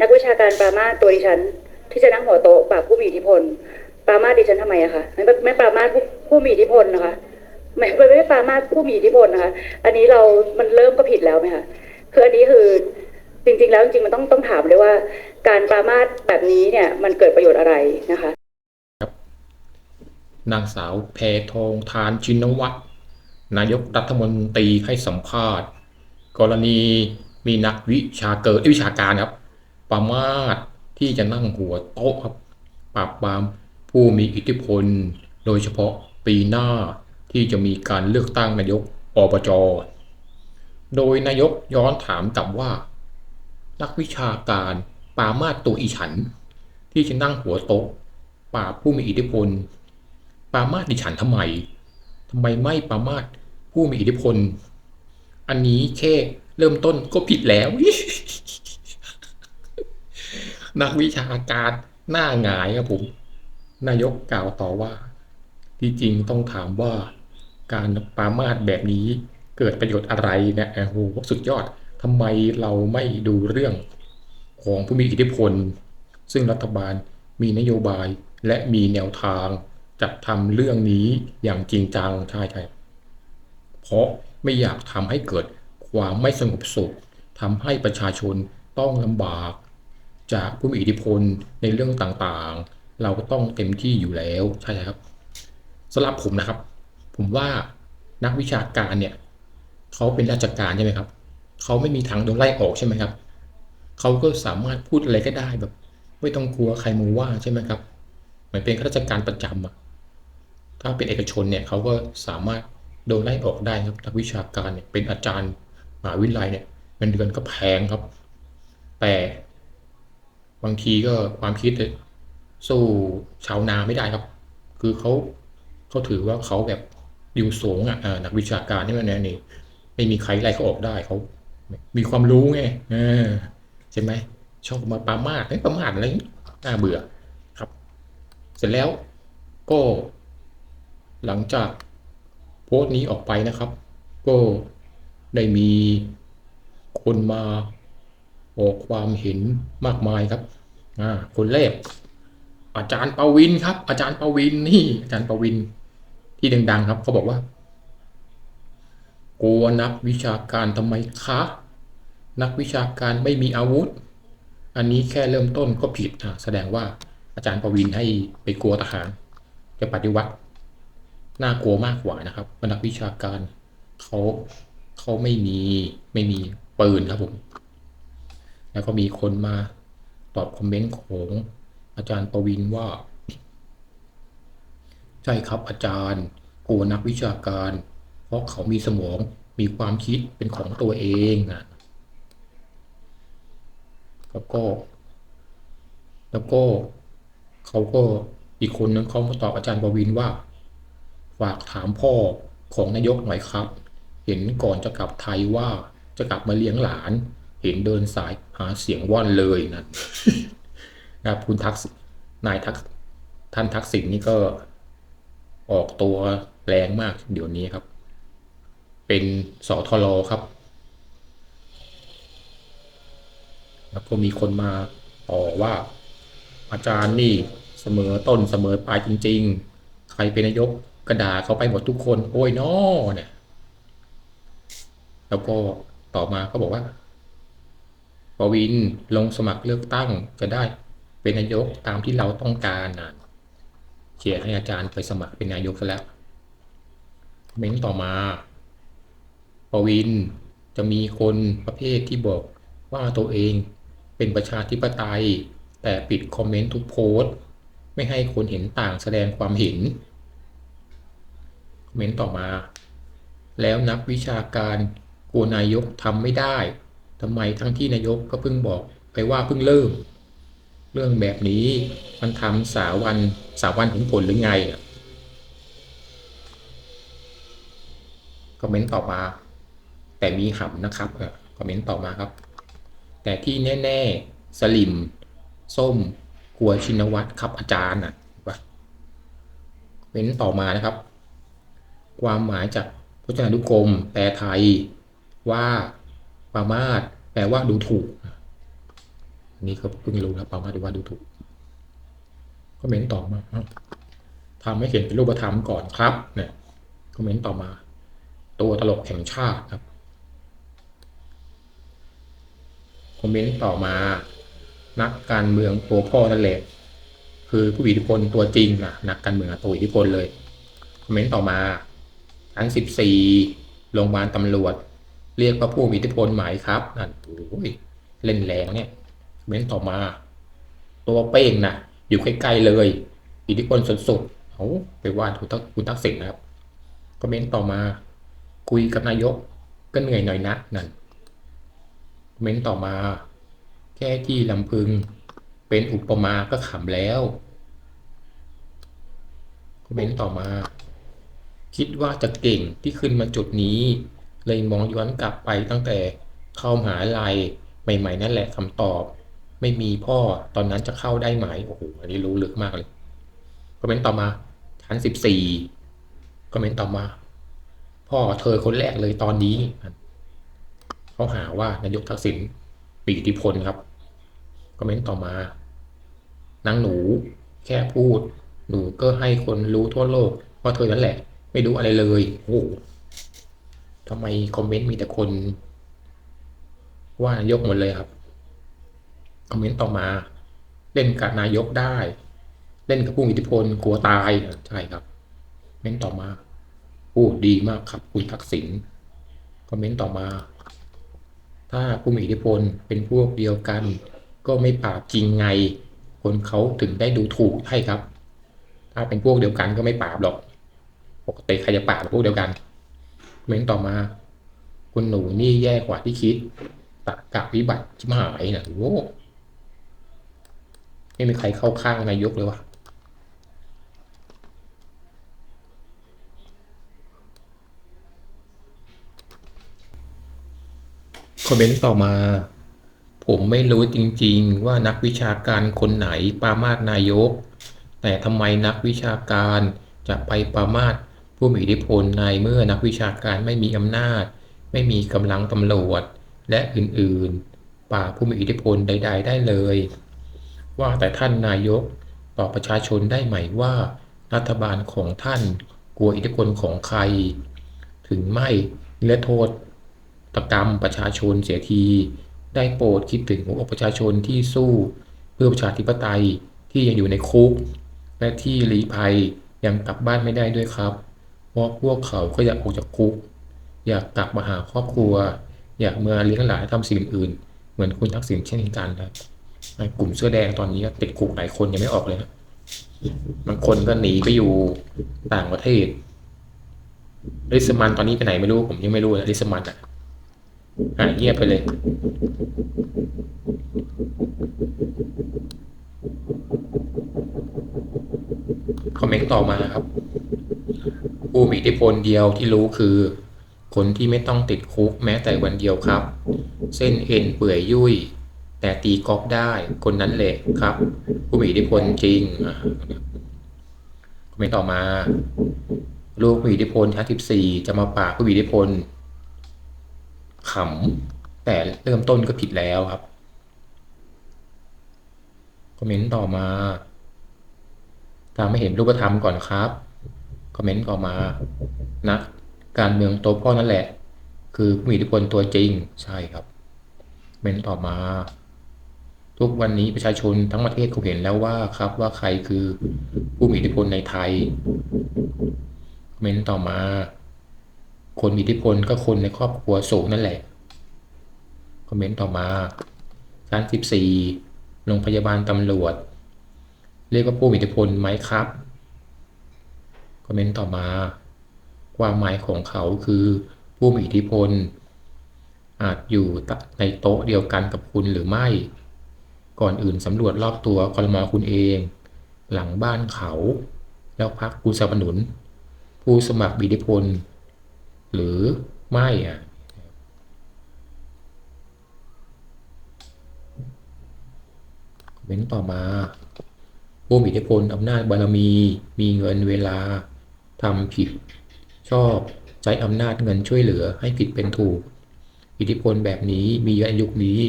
นักวิชาการปรามาตัวดิฉัน ที่จะนั่งหัวโต๊ะปราบผู้มีอิทธิพลปรามาดิฉันทำไมอะคะไม่ไม่ปรามาผู้ผู้มีอิทธิพลนะคะไม่ไม่ไม่ปรามาผู้มีอิทธิพลนะคะ อันนี้เรา มันเริ่มก็ผิดแล้วไหมคะคืออันนี้คือจริง ๆ แล้วจริงๆมันต้องต้องถามเลยว่า การปรามาสแบบนี้เนี่ยมันเกิดประโยชน์อะไรนะคะครับนางสาวแพทองทานชินวัตรนายกรัฐมนตรีให้สัมภาษณ์ กรณีมีนักวิชาเกิดวิชาการครับ ประมาทที่จะนั่งหัวโต๊ะครับปราบปรามผู้มีอิทธิพล โดยเฉพาะปีหน้าที่จะมีการเลือกตั้งนายกอบจโดยนายกย้อนถามกลับว่า นักวิชาการปามาสตัวอีฉัน ที่จะนั่งหัวโต๊ะปราบผู้มีอิทธิพลปามาสดิฉันทำไมทำไมไม่ปามาสผู้มีอิทธิพล อันนี้แค่เริ่มต้นก็ผิดแล้ว นักวิชาการหน้าหงายครับผม นายกกล่าวต่อว่า ที่จริงต้องถามว่า การปามาสแบบนี้เกิดประโยชน์อะไรนะโอ้โหสุดยอดทำไมเราไม่ดูเรื่องของผู้มีอิทธิพล ซึ่งรัฐบาลมีนโยบายและมีแนวทางจัดทำเรื่องนี้อย่างจริงจังใช่ใช่เพราะไม่อยากทำให้เกิดความไม่สงบสุขทำให้ประชาชนต้องลำบาก จากผู้มีอิทธิพลในเรื่องต่างๆ เราก็ต้องเต็มที่อยู่แล้วใช่ครับสำหรับผมนะครับ ผมว่านักวิชาการเนี่ยเขาเป็นราชการใช่ไหมครับเขาไม่มีทางโดนไล่ออกใช่ไหมครับเขาก็สามารถพูดอะไรก็ได้แบบ ไม่ต้องกลัวใครมาว่าใช่ไหมครับเหมือนเป็นข้าราชการประจำอะถ้าเป็นเอกชนเนี่ยเขาก็สามารถโดนไล่ออกได้ครับนักวิชาการเนี่ยเป็นอาจารย์มหาวิทยาลัยเนี่ยเงินเดือนก็แพงครับ แต่ บางทีก็ความคิดสู้ชาวนาไม่ได้ครับ คือเขาเขาถือว่าเขาแบบอยู่สูงอะอ่านักวิชาการนี่มันเนี่ยนี่ไม่มีใครไล่เขาออกได้เขา มีความรู้ไงใช่ไหมชอบมาปรามาสไม่ประมาทอะไรน่าเบื่อครับ เสร็จแล้วก็ หลังจากโพสต์นี้ออกไปนะครับ ก็ได้มีคนมา ออกความเห็นมากมายครับอ่าคนแรก อาจารย์ปวินครับ อาจารย์ปวินนี่ อาจารย์ปวินที่ดังๆครับเขาบอกว่า กลัวนักวิชาการทำไมคะนักวิชาการไม่มีอาวุธ อันนี้แค่เริ่มต้นก็ผิดอะแสดงว่าอาจารย์ปวินให้ไปกลัวทหาร จะปฏิวัติน่ากลัวมากกว่านะครับนักวิชาการเขาเขาไม่มีไม่มีปืนครับผม แล้วก็มีคนมาตอบคอมเมนต์ของอาจารย์ปวินว่า ใช่ครับอาจารย์กลัวนักวิชาการ เพราะเขามีสมองมีความคิดเป็นของตัวเองนะแล้วก็ แล้วก็เขาก็อีกคนนึงเขามาตอบอาจารย์ปวินว่า ฝากถามพ่อของนายกหน่อยครับ เห็นก่อนจะกลับไทยว่าจะกลับมาเลี้ยงหลาน ห็นเดินสายหาเสียงว่อนเลยนะนะครับคุณทักษนายทักท่านทักษิณนี่ก็ออกตัวแรงมากเดี๋ยวนี้ครับ เป็นสทรครับ แล้วก็มีคนมาต่อว่า อาจารย์นี่เสมอต้นเสมอปลายจริง ๆ ใครเป็นนายกกระดาเขาไปหมดทุกคน โอ้ยน้อเนี่ยแล้วก็ต่อมาก็บอกว่า ปวินลงสมัครเลือกตั้งจะได้เป็นนายกตามที่เราต้องการนะเชียร์ให้อาจารย์ไปสมัครเป็นนายกซะแล้ว เม้นต่อมาปวินจะมีคนประเภทที่บอกว่าตัวเองเป็นประชาธิปไตย แต่ปิดคอมเมนต์ทุกโพสต์ ไม่ให้คนเห็นต่างแสดงความเห็นคอมเมนต์ต่อมา แล้วนักวิชาการกลัวนายกทำไม่ได้ ทำไมทั้งที่นายกก็เพิ่งบอกไปว่าเพิ่งเริ่ม เรื่องแบบนี้มันทำสาวันสาวันถึงผลหรือไงอะคอมเมนต์ต่อมา แต่มีหำนะครับคอมเมนต์ต่อมาครับ แต่ที่แน่ ๆ สลิม ส้มกลัวชินวัตรครับอาจารย์อะว่าเม้นต่อมานะครับ ความหมายจากพจนานุกรมแปลไทยว่า ปรามาสแปลว่าดูถูกอันนี้ก็เพิ่งรู้นะปามาดว่าดูถูกคอมเมนต์ต่อมาอ้าวทำให้เห็นเป็นรูปธรรมก่อนครับ เนี่ยคอมเมนต์ต่อมา ตัวตลกแห่งชาติครับคอมเมนต์ต่อมา นักการเมืองตัวพ่อนั่นแหละคือผู้มีอิทธิพลตัวจริงนะนักการเมืองตัวอิทธิพลเลยคอมเมนต์ต่อมาชั้นสิบสี่โรงพยาบาลตำรวจ เรียกว่าผู้มีอิทธิพลไหมครับนั่นโอ้ยเล่นแรงเนี่ยคอมเมนต่อมา ตัวเป้งนะอยู่ใกล้ๆเลย อิทธิพลสุดๆเอาไปว่าคุณทักคุณทักษิณนะครับคอมเม้นต่อมา คุยกับนายกก็เหนื่อยหน่อยนะนั่นคอมเมนต่อมา แค่ที่ลำพึง เป็นอุปมาก็ขำแล้วคอมเมนต่อมา คิดว่าจะเก่งที่ขึ้นมาจุดนี้ เลยมองย้อนกลับไปตั้งแต่เข้ามหาลัยใหม่ ๆ นั่นแหละคำตอบ ไม่มีพ่อตอนนั้นจะเข้าได้ไหมโอ้โหอันนี้รู้ลึกมากเลยคอมเมนต์ต่อมาชั้นสิบสี่คอมเมนต์ต่อมา พ่อเธอคนแรกเลยตอนนี้เขาหาว่านายกทักษิณมีอิทธิพลครับคอมเมนต์ต่อมานางหนูแค่พูด หนูก็ให้คนรู้ทั่วโลกว่าเธอนั่นแหละ ไม่รู้อะไรเลย โอ้โห ทำไมคอมเมนต์มีแต่คน ว่านายกหมดเลยครับ คอมเมนต์ต่อมา เล่นกับนายกได้ เล่นกับผู้มีอิทธิพลกลัวตายใช่ครับคอมเมนต์ต่อมาพูดดีมากครับคุณทักษิณคอมเมนต์ต่อมา ถ้าผู้มีอิทธิพลเป็นพวกเดียวกัน ก็ไม่ปราบจริงไง คนเขาถึงได้ดูถูกใช่ครับ ถ้าเป็นพวกเดียวกันก็ไม่ปราบหรอก ปกติใครจะปราบพวกเดียวกัน เมนต์ต่อมา คุณหนูนี่แย่กว่าที่คิดตะกะวิบัติชิบหายนะโว้ไม่มีใครเข้าข้างนายกเลยวะคอมเมนต์ต่อมา ผมไม่รู้จริงๆว่านักวิชาการคนไหนปามาสนายก แต่ทำไมนักวิชาการจะไปปามาส ผู้มีอิทธิพลในเมื่อนักวิชาการไม่มีอำนาจ ไม่มีกำลังตำรวจ และอื่นๆ ป่าผู้มีอิทธิพลใด ๆ ได้เลย ว่าแต่ท่านนายกต่อประชาชนได้ไหมว่า รัฐบาลของท่านกลัวอิทธิพลของใคร ถึงไม่และโทษตกรรมประชาชนเสียที ได้โปรดคิดถึงหัวอกประชาชนที่สู้เพื่อประชาธิปไตยที่ยังอยู่ในคุก และที่ลี้ภัยยังกลับบ้านไม่ได้ด้วยครับ ราะพวกเขาก็อยากออกจากคุก อยากกลับมาหาครอบครัว อยากมื่อเลี้ยงหลานทำสิ่งอื่น เหมือนคุณทักษิณเช่นกันครับกลุ่มเสื้อแดงตอนนี้ติดคุกหลายคนยังไม่ออกเลยนะบางคนก็หนีไปอยู่ต่างประเทศลิสมันตอนนี้ไปไหนไม่รู้ผมยังไม่รู้เลยลิสมันอะหายเงียบไปเลย คอมเมนต์ต่อมาครับ ผู้มีอิทธิพลเดียวที่รู้คือ คนที่ไม่ต้องติดคุกแม้แต่วันเดียวครับ เส้นเอ็นเปื่อยยุ่ย แต่ตีกอล์ฟได้คนนั้นแหละครับ ผู้มีอิทธิพลจริงคอมเมนต์ต่อมา ลูกมีอิทธิพลชั้นสิบสี่จะมาปราบผู้มีอิทธิพลขำแต่เริ่มต้นก็ผิดแล้วครับ คอมเมนต์ต่อมาตามไม่เห็นรูปธรรมก่อนครับคอมเมนต์ต่อมานะกการเมืองโตวพ่อนั่นแหละ คือผู้มีอิทธิพลตัวจริงใช่ครับคอมเมนต์ต่อมา ทุกวันนี้ประชาชนทั้งประเทศคงเห็นแล้วว่าครับว่าใครคือผู้มีอิทธิพลในไทยคอมเมนต์ต่อมา คนมีอิทธิพลก็คนในครอบครัวสูงนั่นแหละคอมเมนต์ต่อมาชั้นสิบสี่ โรงพยาบาลตำรวจ เรียกว่าผู้มีอิทธิพลไหมครับคอมเมนต์ต่อมา ความหมายของเขาคือผู้มีอิทธิพล อาจอยู่ในโต๊ะเดียวกันกับคุณหรือไม่ ก่อนอื่นสำรวจรอบตัวคอรมอคุณเอง หลังบ้านเขา แล้วพักคุณสนับสนุน ผู้สมัครมีอิทธิพล หรือไม่อะ เว้นต่อมาผู้มีอิทธิพลอำนาจบารมี มีเงินเวลาทำผิด ชอบใช้อำนาจเงินช่วยเหลือให้ผิดเป็นถูก อิทธิพลแบบนี้มีเยอะในยุคนี้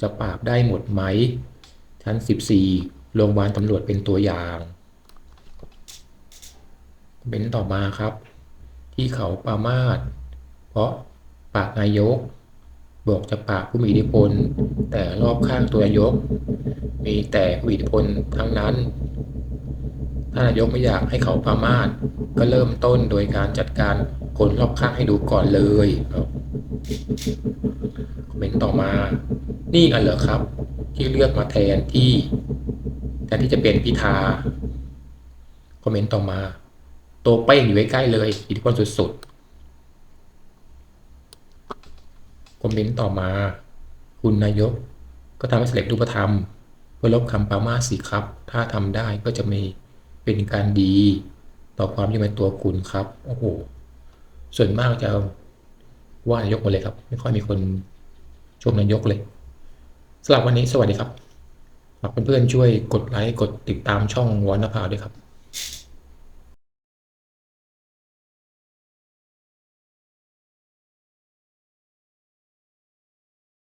จะปราบได้หมดไหม ชั้น 14 โรงพยาบาลตำรวจเป็นตัวอย่างเบนต่อมาครับ ที่เขาปรามาสเพราะปาบนายก บอกจะปราบผู้มีอิทธิพล แต่รอบข้างตัวนายก มีแต่ผู้มีอิทธิพลทั้งนั้น ถ้านายกไม่อยากให้เขาปรามาสก็เริ่มต้นโดยการจัดการคนรอบข้างให้ดูก่อนเลยคอมเมนต์ต่อมา นี่กันเหรอครับ ที่เลือกมาแทนที่แทนที่จะเป็นพิธาคอมเมนต์ต่อมา โตเป้งอยู่ใกล้เลย อิทธิพลสุดๆ คอมเมนต์ต่อมา คุณนายก ก็ทำให้เสร็จรูปธรรม เพื่อลบคำปามาสสิครับ ถ้าทำได้ก็จะมีเป็นการดี ต่อความยิ่งเป็นตัวคุณครับ โอ้โห ส่วนมากจะว่านายกหมดเลยครับ ไม่ค่อยมีคนชมนายกเลยสำหรับวันนี้สวัสดีครับฝากเพื่อนๆช่วยกดไลค์กดติดตามช่องวอนนภาด้วยครับ